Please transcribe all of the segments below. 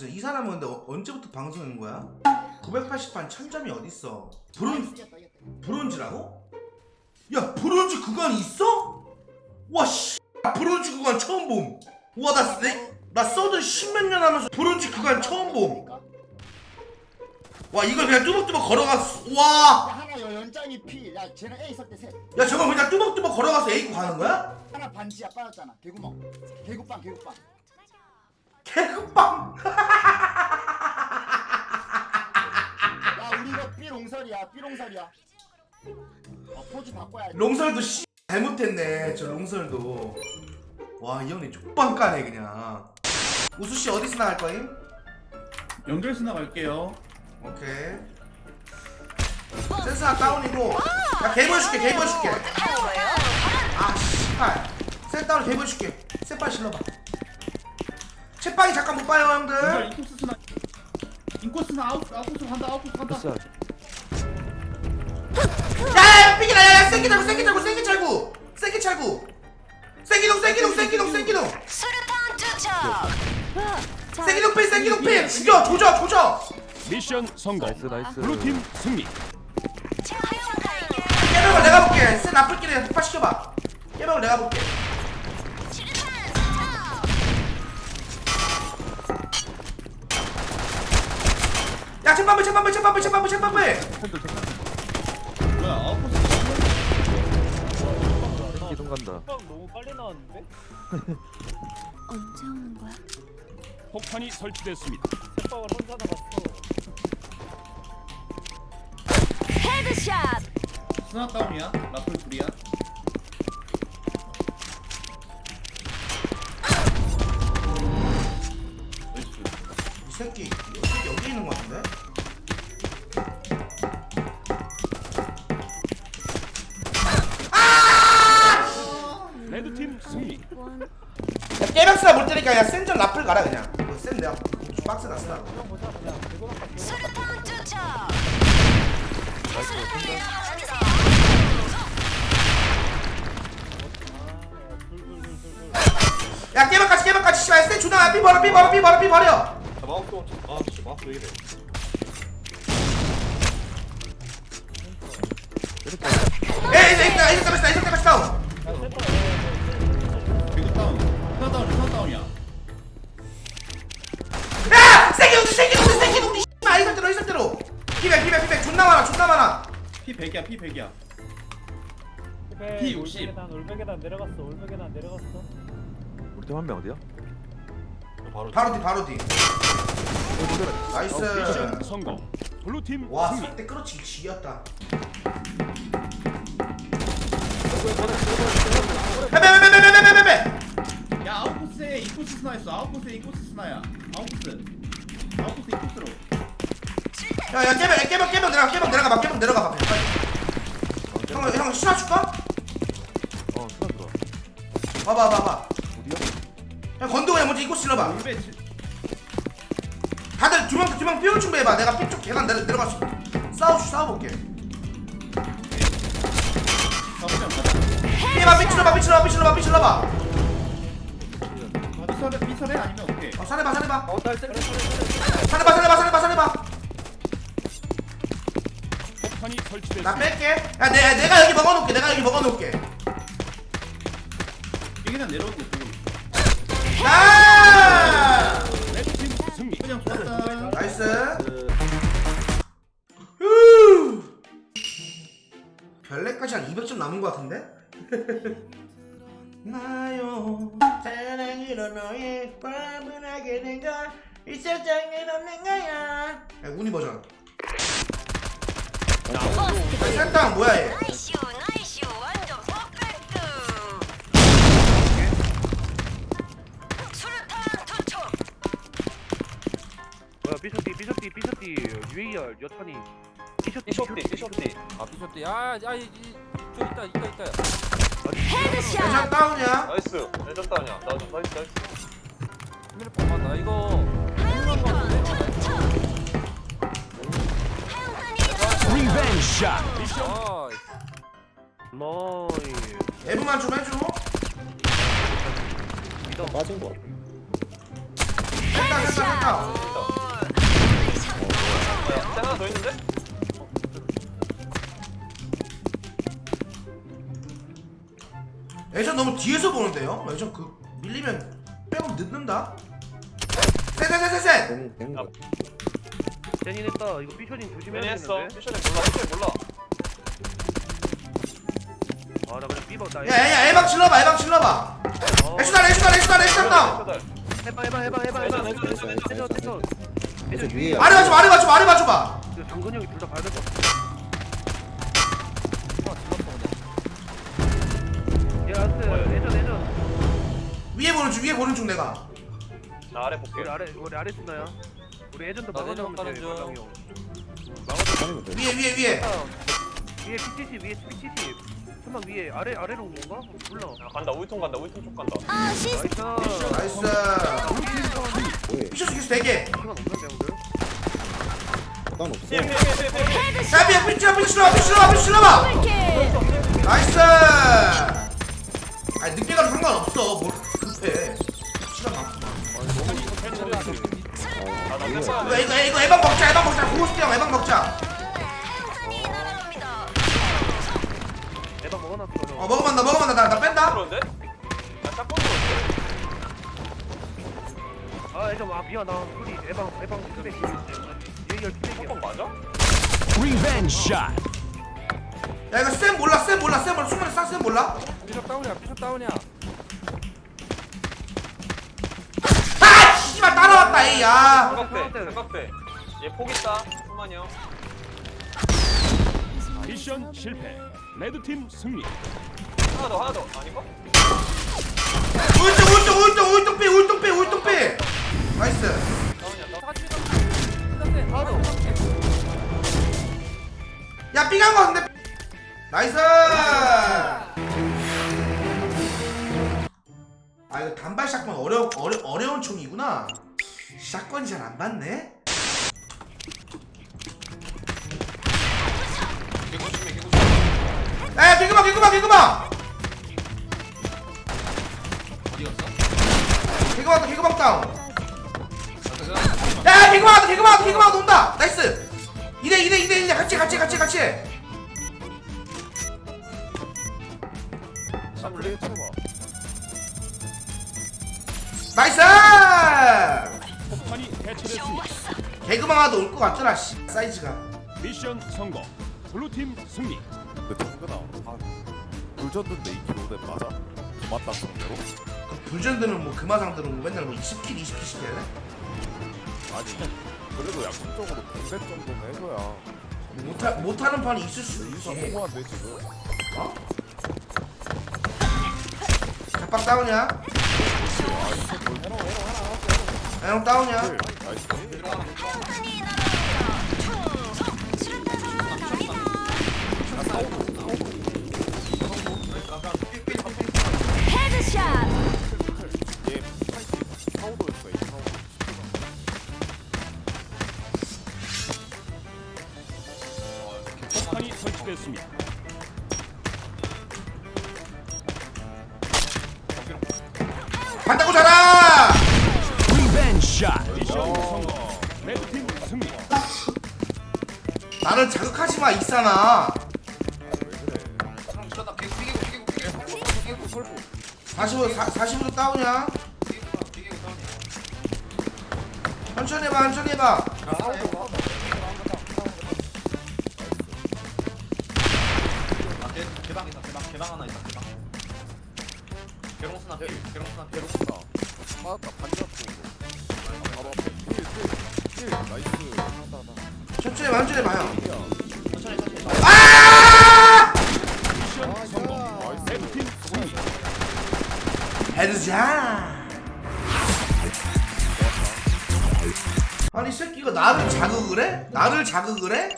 진짜 이 사람은 근데 어- 언제부터 방송하는 거야? 980판 1000점이 어딨어 브론, 브론즈라고? 야 브론즈 구간 있어? 와 씨 브론즈 구간 처음 봄 와나 나 서든 십몇 년 하면서 브론즈 구간 처음 봄와 이걸 그냥 뚜벅뚜벅 걸어갔어 와 야 하나 여- 연장이 P. 야 쟤는 A 있을 때 셋. 저거 그냥 뚜벅뚜벅 걸어가서 A구 가는 거야? 하나 반지야 빠졌잖아. 개구멍. 개구빵 개구빵. 개급빵 야 우리 이거 B 롱설이야. B 롱설이야. 어 포즈 바꿔야 돼. 롱설도 씨 잘못했네 저 롱설도 와 이 형님 족빵 까네 그냥 우수씨 어디서 나갈 거임? 연결수 나갈게요. 오케이 센스가 다운이고 야 개보여줄게 개보여줄게 아 씨발 센 다운 개보여줄게 센빨 실러봐 채빵이 잠깐 못 봐요 형들 인코스 스나. 인코스나 아웃 아웃코스 간다 아웃코스 간다. 됐어. 야야 삐기다 야야 세기 찰구 세기 찰구 세기 찰구 세기 찰구 세기동 세기동 세기동 세기동 수류탄 투척 세기동 필 세기동 필 죽여 조져 조져 미션 성공. 나이스 나이스. 블루팀 승리. 발견 깨벽을 내가 볼게 센 나쁠끼리 폭파시켜봐 깨벽을 내가 볼게 야 채빵배 채빵배 채빵배 채빵배 채빵배 뭐야 아웃코스. 기둥 간다. 너무 빨리 나왔는데? 언제 오는 거야? 폭탄이 설치됐습니다. 새빵을 혼자 나갔어. 헤드샷 스나 다운이야. 라플 둘이야. 나이스. 이 새끼 여기, 여기 있는 거 같은데? 때리니까 야 센전 라플 가라 그냥. 이거 센 내가 박스 났어. 수류탄 투척 수류탄이 하늘에서 야 깨벽까지 깨벽까지 씨발. 센 주나 삐 버려 삐 버려 삐 버려 삐 버려. 에이 에이 에이 에이 깨벽스 에이 깨벽스 다운 개구 다운. 스나 다운 스나 다운이야. 야 세기 동지 세기 동지 세기 동지 씨발 이 상태로 이 상태로 피백 피백 피백 존나 많아 존나 많아 P 100이야 P 100이야. 네, P 60. 올백계단 올백계단 내려갔어. 올백계단 내려갔어. 우리 팀 한 명 어디야? 바로 뒤 바로 뒤 나이스 성공. 블루팀 와 승리. 설때 끌어치기 지렸다 빼빼빼빼빼빼빼빼 야 인코스 스나 있어. 아웃코스에 인코스 스나야. 아웃코스. 아웃코스 인코스로. 야야 깨벽 깨벽 깨벽 내려가 깨벽 내려가 봐 깨벽 내려가 봐 빨리 형형 수나 줄까? 어 수나 들어. 봐봐 봐봐 어디야? 야 건도 그냥 먼저 울베 칠- 다들 두명 두명 삐올 준비해봐 내가 삐쪽 계단 내려 내려가서 싸우 싸워볼게 가보자 가자. 삐봐 삐칠러봐 삐칠러봐 삐칠러봐 삐칠러봐 비설해 비설해 아니면 어떻게? 어 살해봐 살해봐 살해봐 살해봐 살해봐 살해봐 폭탄이 나 설치됐습니다. 뺄게 야 내, 내가 여기 먹어놓을게 내가 여기 먹어놓을게 이게 그냥 내려오는 거 보고. 나 레드팀 승리. 그냥 좋았다. 나이스 후. 별내까지 한 200점 남은 것 같은데? 나요? 사랑으로 너의 밤을 하게 된걸이 세상에 없는 거야. 야, 우니 버전. 센터 뭐야 얘? 나이슈 나이슈 완전 퍼펙트 수류탄 투척 뭐야 삐셔띠 삐셔띠 삐셔띠. UAR 여천이. 삐셔띠 삐셔띠 삐셔띠. 아 비쇼트 야야이 저 있다 있다 있다 헤드샷. 다운이야? 나이스. 내적 다운이야. 나좀 나이스 나이스. 하늘 뻔만 이거 리벤 샷. 나이스. 나이. 에브만 좀 해줘. 빠진 거 같아. 됐다 됐다 됐다. 하늘 샷. 뭐야? 하나 더 있는데? 애전 너무 뒤에서 보는데요? 애전 그 밀리면 빼고 늦는다? 셋셋셋셋 제니 했다. 이거 삐쇼님 조심해야. 되는데. 피셔는 몰라. 피셔는 몰라. 아나 그냥 삐버 나 야 야야 에방 질러봐 에방 질러봐. 어. 애슈다 애슈다 애슈다 애슈다 다운 해봐 해봐 해봐 해봐. 해봐 해줘, 해줘, 해줘, 해줘 해줘 그래서 해줘. 위에 아래 봐줘봐 아래 봐줘봐 아래 봐줘봐. 이거 장건이 형이 둘다 봐야 될것 같아. 야 위에 보는 중 위에 보는 중 내가. 나 아래 볼게. 우리 아래 우리 아래 쓰나야 우리 예전도 나 내려가는 돼 중. 마당 형 응, 막아줘 하는 거 위에 위에 위에. 위에 PTC 위에 PTC 천막 위에 아래 아래로 온 건가? 몰라. 야, 간다. 우유통 간다. 우유통 쪽 간다. 아시스트 나이스. 나이스. 피셔 죽였어 4개 시간 없는데 난 없어. 피해 피해 피해 피해. 야 피해 피셔 피셔 피셔 피셔 실러봐 킬 나이스. 아니 늦게 가도 상관없어. 뭘 이거 돼. 이거 이거 에방 먹자 에방 먹자 고스트 형 에방 먹자 탄이 날아갑니다 에방 먹어놨어 어나 먹으면 나, 나 뺀다 그런데? 나 짝꿍 그런데? 아 예전 아 미안 나 소리 에방 에방 스펙 얘기할 스펙이야 짝꿍 맞아? 리벤지 샷. 야 이거 쌤 몰라 쌤 몰라 쌤 몰라 수면에 싹쌤 몰라 비숍 다운이야 비숍 다운이야 아 따라왔다 에이야 삼각대. 삼각대. 얘 포기 있다. 수만이 형. 미션 실패. 레드팀 승리. 하나 더 하나 더. 아닌가? 울tung 울tung 울tung 울tung 빼 울tung 빼 울tung 빼 나이스 다운이야. 야 삐간 거 같은데 나이스 아 이거 단발 샷건 어려 어려 어려운 총이구나 샷건이 잘안 맞네? 야 개그마 개그마 개그마! 어디 갔어? 개그마 개그마 다운! 야 개그마 개그마 개그마 논다! 나이스! 2대 2대 2대 2대 같이 같이 같이 같이! 나이스 폭탄이 해체됐습니다. 개그마도 올 것 같더라 씨 사이즈가 미션 성공. 블루팀 승리. 근데 정근아 아 불졌는데 2kg 맞아? 맞다 정대로? 불전들은 뭐 금화상들은 뭐 맨날 뭐 10킬 20킬씩 해야 돼? 아니 그래도 약속적으로 100 정도는 해줘야 못하, 못하는 판이 있을 수 있지 너무한데 지금 어? 잡박 다운이야? 에 롱 다운이야? 나이스 헤드샷 얘 사우도였어 이 사우도 폭탄이 설치됐습니다. 반다고 자라! 샷. 미션 성공. 레드팀 승리. 나를 자극하지 마 그래 45, 45도 다운이야 천천히 해봐 천천히 해봐 괴롭다 맞았다 반지였고 바로 천천히 해봐 천천히 야 아! 헤드샷 아니 이 새끼가 나를 자극을 해? 나를 자극을 해?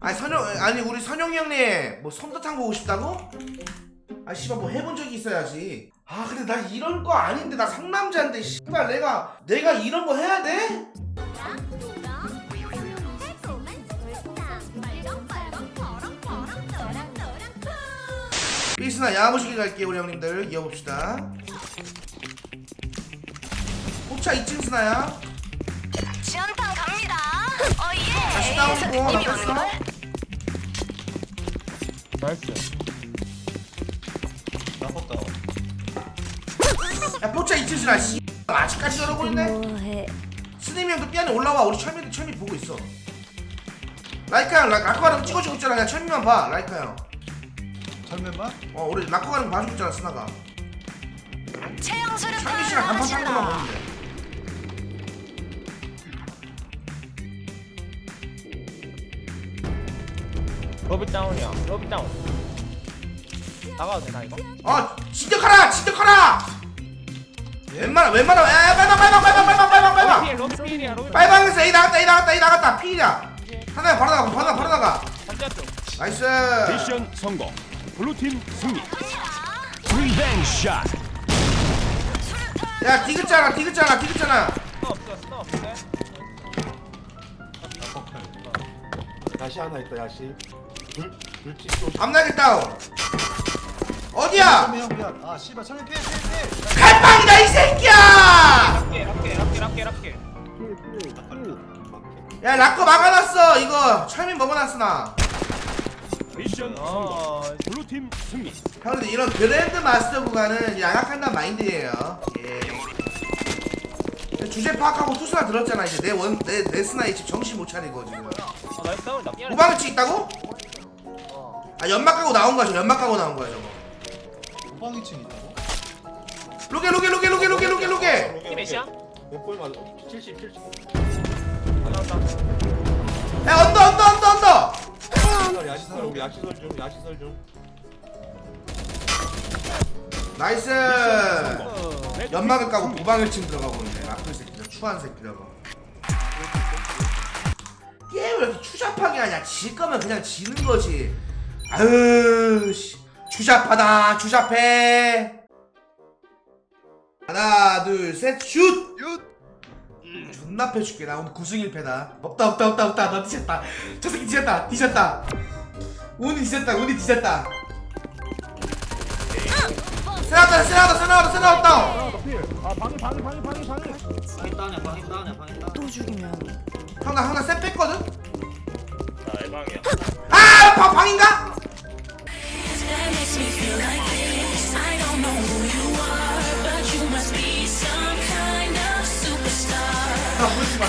아니 선영 아니 우리 선영이 형님 뭐 솜사탕 보고 싶다고? 아 씨발 뭐 해본 적이 있어야지 아 근데 나 이런 거 아닌데 나 상남자인데 씨발 내가 내가 이런 거 해야 돼? 삐스나 야무지게 갈게요 우리 형님들. 이어봅시다. 포차 2층 스나야? 지원탄 갑니다. 어예. 다시 다운고 이미 뺐어? 왔는걸? 야 포차 2층 스나 씨. 아직까지 저러고 있네? 뭐해? 스님이 형도 삐안에 올라와. 우리 철민도 철미 보고 있어. 라이카 형 라- 거 찍어주고 있잖아. 그냥 철미만 봐. 라이카 형 어 철면만? 우리 라코 가는 거 봐주고 있잖아 스나가. 체형 수류탄 철미 씨랑 간판 상태만 나오신다. 보면 돼. 로비 다운이야 로비 다운. 나가도 되나 이거? 어 진격하라 진격하라! 웬만하 웬만하 야 빨방 빨방 빨방 빨방 빨방 빨방 필이야 빨방에서 A 나갔다 A 나갔다 A 나갔다. P이야. 하나야 바로 나가 바로 나가 바로 나가. 반대쪽. 나이스. 미션 성공. 블루팀 승리. 리벤지 샷. 야 디귿잖아 디귿잖아 디귿잖아. 야시 하나 있다 야시. 불 불집 좀 앞날개 다운. 어디야? 형 미안 아 씨발 철면 피해 피해 피해 칼빵이다 이 새끼야! 야 라커 막아놨어 이거. 철민 먹어놨으나. 미션 어 블루팀 승리. 형들 이런 그랜드 마스터 구간은 양악한다는 마인드예요 예 주제 파악하고 투수가 들었잖아 이제 내원내 내 스나이 지금 정신 못 차리고 지금 어, 나이스 삐아래 치 있다고? 아 연막 까고 나온 거야 저 연막 까고 나온 거야 저거 후방 2층 있다고? 로게 로게 로게 로게 로게 로게 로게 몇이야? 몇골 맞아? 70 70 나온다 야 언더 언더 언더 언더 야시설 우리 야시설 좀 야시설 좀 나이스! 연막을 까고 무방을 침 들어가고 있네. 라플 새끼들 추한 새끼라고 얘왜 이렇게 추잡하게 하냐? 질 거면 그냥 지는 거지. 아유 씨. 추잡하다 추잡해. 하나 둘셋슛! 음, 존나 패줄게. 나 오늘 9승 1패다. 없다 없다 없다 없다. 너 뒤졌다. 저 새끼 뒤졌다. 뒤졌다. 운이 뒤졌다 운이 뒤졌다 세나다 세나다 세나다 세나다 다운 아 방이 방이 방이 방이 방이. 또 죽이면. 형나 형나 셋 뺐거든? 아 방, 방인가? 나 보여주지 마